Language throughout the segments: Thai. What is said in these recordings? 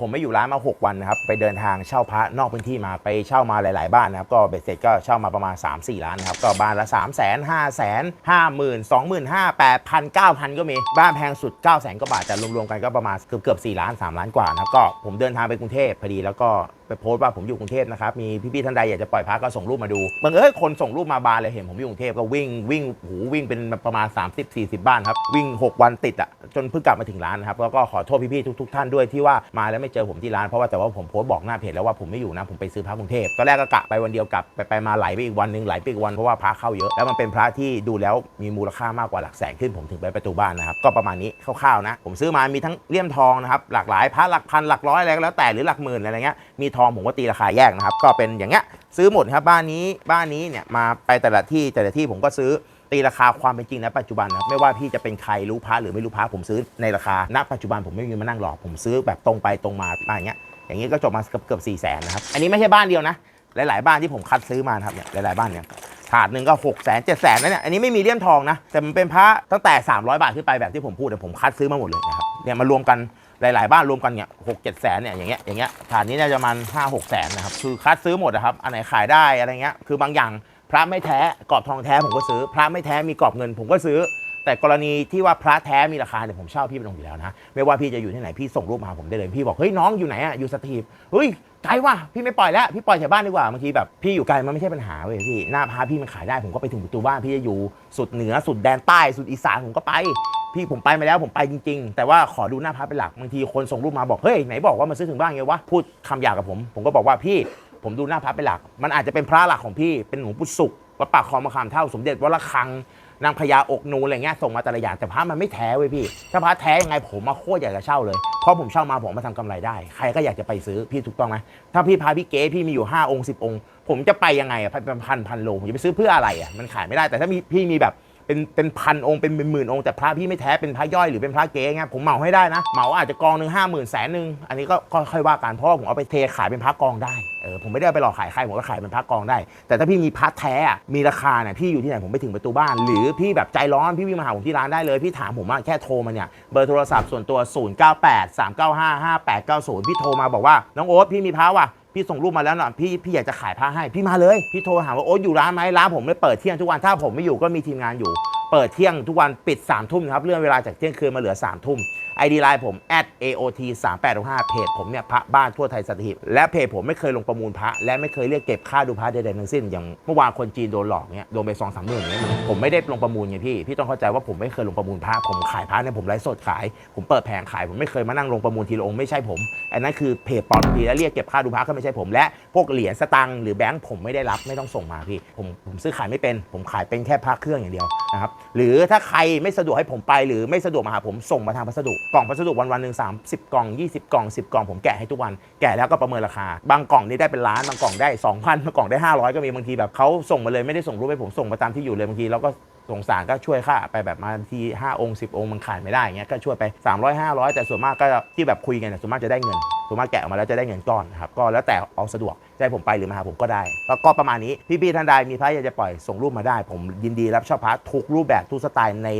ผมไม่อยู่ร้านมา 6 วันนะครับ ไปเดินทางเช่าพระนอกพื้นที่มาไปเช่ามาหลาย ๆ บ้านนะครับ ก็เบ็ดเสร็จก็เช่ามาประมาณ 3-4 ล้านนะครับ ก็บ้านละ 3 0 0 0 0 0 5 0 0 0 0 5 0 0 0 0 25,000 8,000 9,000 ก็มี บ้านแพงสุด 9 0 0 0 0 0 กว่าบาทแต่รวม ๆ กันก็ประมาณเกือบเกือบ4ล้าน 3 ล้านกว่านะครับ ก็ผมเดินทางไปกรุงเทพพอดีแล้วก็ไปโพสต์ว่าผมอยู่กรุงเทพนะครับ มีพี่ๆท่านใดอยากจะปล่อยพระก็ส่งรูปมาดูบังเอิญคนส่งรูปมาบานเลยเห็นผมอยู่กรุงเทพก็วิ่งวิ่งหูวิ่งเป็นประมาณ 30-40 บ้านครับ วิ่ง 6 วันติดอะจนเพิ่งกลับมาถึงร้านนะครับแล้วก็ขอโทษพี่ๆทุกๆท่านด้วยที่ว่ามาแล้วไม่เจอผมที่ร้านเพราะว่าแต่ว่าผมโพสต์บอกหน้าเพจแล้วว่าผมไม่อยู่นะผมไปซื้อพระกรุงเทพตอนแรกก็กะไปวันเดียวกลับไปไปมาไหลไปอีกวันนึงไหลไปอีกวันเพราะว่าพระเข้าเยอะแล้วมันเป็นพระที่ดูแล้วมีมูลค่ามากกว่าหลักแสนขึ้นผมถึงไปประตูบ้านนะครับก็ประมาณนี้คร่าวๆนะผมซื้อมามีทั้งเลี่ยมทองนะครับหลากหลายพระหลักพันหลักร้อยอะไรก็แล้วแต่หรือหลักหมื่นอะไรเงี้ยมีทองผมก็ตีราคาแยกนะครับ ก็เป็นอย่างเงี้ยซื้อหมดครับบ้านนี้บ้านนี้เนี่ยมาไปแต่ละที่แต่ละที่ผมก็ซื้อตีราคาความเป็นจริงณปัจจุบันนะไม่ว่าพี่จะเป็นใครรู้พระหรือไม่รู้พระผมซื้อในราคาณปัจจุบันผมไม่มีมานั่งหลอกผมซื้อแบบตรงไปตรงมาอะไรเงี้ยอย่างงี้ก็จบมาเกือบเกือบสี่แสนนะครับอันนี้ไม่ใช่บ้านเดียวนะ หลาย ๆ บ้านที่ผมคัดซื้อมาครับเนี่ยหลาย ๆ บ้านเนี่ยถาดหนึ่งก็6กแสนเจ็ดแสนนะเนี่ยอันนี้ไม่มีเลี่ยมทองนะแต่มันเป็นพระตั้งแต่ 300 บาทขึ้นไปแบบที่ผมพูดแต่ผมคัดซื้อมาหมดเลยนะครับเนี่ยมารวมกัน หลาย ๆ บ้านรวมกันเนี่ยหกเจ็ดแสนเนี่ยอย่างเงี้ยอย่างเงี้ยถาดนี้น่าจะมันห้าหกแสนนะครับคือคัดซื้อหมดนะครับอันไหนขายได้อะไรเงี้ยคือบางอย่างพระไม่แท้กรอบทองแท้ผมก็ซื้อ พระไม่แท้มีกรอบเงินผมก็ซื้อ แต่กรณีที่ว่าพระแท้มีราคาเนี่ยผมเช่าพี่เป็นองค์อยู่แล้วนะ ไม่ว่าพี่จะอยู่ที่ไหนพี่ส่งรูปมาผมได้เลยพี่บอกเฮ้ยน้องอยู่ไหนอะอยู่สถีบเฮ้ยไกลว่ะพี่ไม่ปล่อยแล้วพี่ปล่อยแถวบ้านดีกว่าบางทีแบบพี่อยู่ไกลมันไม่ใช่ปัญหาเว้ยพี่หน้าพระพี่มันขายได้ผมก็ไปถึงประตูบ้านพี่จะอยู่สุดเหนือสุดแดนใต้สุดอีสานผมก็ไป พี่ผมไปมาแล้วผมไปจริง ๆ แต่ว่าขอดูหน้าพระเป็นหลักบางทีคนส่งรูปมาบอกเฮ้ยไหนบอกว่ามาซื้อถึงบ้านไงวะพูดคำหยาบกับผม ผมก็บอกว่าพี่ผมดูหน้าพระเป็นหลัก มันอาจจะเป็นพระหลักของพี่เป็นหลวงปู่ศุกวัดปากคลองมะขามเท่าสมเด็จวัดระฆังนางพญาอกนูอะไรเงี้ยส่งมาแต่ละอย่างแต่พระมันไม่แท้เว้ยพี่ ถ้าพระแท้ยังไงผมมาโคตรอยากจะเช่าเลย เพราะผมเช่ามาผมมาทำกำไรได้ ใครก็อยากจะไปซื้อพี่ถูกต้องไหมถ้าพี่พาพี่เก๋พี่มีอยู่ 5 องค์ 10 องค์ ผมจะไปยังไงอะเป็นพันพันโลผมจะไปซื้อเพื่ออะไรอะมันขายไม่ได้แต่ถ้ามีพี่มีแบบ เป็นเป็นพันองค์เป็นหมื่นองค์แต่พระพี่ไม่แท้เป็นพระย่อยหรือเป็นพระเก๋เงี้ยผมเหมาให้ได้นะเหมาอาจจะกองหนึ่งห้าหมื่นแสนหนึ่งอันนี้ก็ค่อยว่ากันเพราะว่าผมเอาไปเทขายเป็นพระกองได้เออผมไม่ได้ไปหลอกขายใครผมก็ขายเป็นพระกองได้ แต่ถ้าพี่มีพระแท้มีราคาเนี่ยพี่อยู่ที่ไหนผมไปถึงประตูบ้าน หรือพี่แบบใจร้อนพี่วิ่งมาหาผมที่ร้านได้เลยพี่ถามผมว่าแค่โทรมาเนี่ยเบอร์โทรศัพท์ส่วนตัว 098 395 5890 พี่โทรมาบอกว่าน้องโอ๊ตพี่มีพระว่ะ พี่ส่งรูปมาแล้วนะพี่พี่อยากจะขายผ้าให้พี่มาเลย พี่โทรหาว่าโอ๊ตอยู่ร้านไหมร้านผมไม่เปิดเที่ยงทุกวันถ้าผมไม่อยู่ก็มีทีมงานอยู่ เปิดเที่ยงทุกวันปิด3ามทุ่มนะครับเลื่อนเวลาจากเที่ยงคืนมาเหลือ3ามทุ่ม ID ไลน์ผม @aot 3 8 6 5เพจผมเนี่ยพระบ้านทั่วไทยสัตหีบและเพจผมไม่เคยลงประมูลพระ และไม่เคยเรียกเก็บค่าดูพระใดๆทั้งสิ้นอย่างเมื่อวานคนจีนโดนหลอกเนี่ยโดนไปสองสามหมื่นเนี่ยผมไม่ได้ลงประมูลไงพี่พี่ต้องเข้าใจว่าผมไม่เคยลงประมูลพระผมขายพระเนี่ยผมไลฟ์สดขาย ผมเปิดแผงขาย ผมไม่เคยมานั่งลงประมูลทีละองค์ไม่ใช่ผมอันนั้นคือเพจปลอมทีและเรียกเก็บค่าดูพระก็ไม่ใช่ผมและพวกเหรียญสตังค์หรือแบงค์ผมไม่ได้รับไม่ต้องส่งมาพี่ผมผมซื้อขายไม่เป็น ผมขายเป็นแค่พระเครื่องอย่างเดียวนะครับหรือถ้าใครไม่สะดวกให้ผมไปหรือไม่สะดวกมาหาผมส่งมาทางพัสดุกล่องพัสดุวันวันหนึ่ง30กล่อง20กล่อง10กล่องผมแกะให้ทุกวันแกะแล้วก็ประเมินราคา บางกล่องนี่ได้เป็นล้านบางกล่องได้2,000บางกล่องได้500ก็มีบางทีแบบเขาส่งมาเลยไม่ได้ส่งรูปให้ผมส่งมาตามที่อยู่เลยบางทีเราก็สงสารก็ช่วยค่าไปแบบมาที5องค์ 10 องค์มันขายไม่ได้เงี้ยก็ช่วยไป 300 500 แต่ส่วนมากก็ที่แบบคุยกันส่วนมากจะได้เงินส่วนมากแกะออกมาแล้วจะได้เงินก้อนนะครับก็แล้วแต่เอาสะดวกจะให้ผมไปหรือมาหาผมก็ได้ แล้วก็ประมาณนี้พี่ๆท่านใดมีพระอยากจะปล่อยส่งรูปมาได้ ผมยินดีรับเช่าพระทุกรูปแบบทุกสไตล์ใน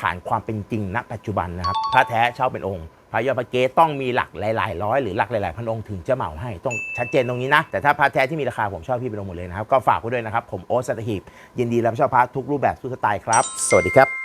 ฐานความเป็นจริงณปัจจุบันนะครับ พระแท้เช่าเป็นองค์ พระยอดพระเกศต้องมีหลักหลายๆร้อยหรือหลักหลายๆพันองค์ถึงจะเหมาให้ต้องชัดเจนตรงนี้นะ แต่ถ้าพระแท้ที่มีราคาผมชอบพี่เป็นองค์หมดเลยนะครับ ก็ฝากไว้ด้วยนะครับ ผมโอ๊ตสัตหีบยินดีรับเช่าพระทุกรูปแบบทุกสไตล์ครับ สวัสดีครับ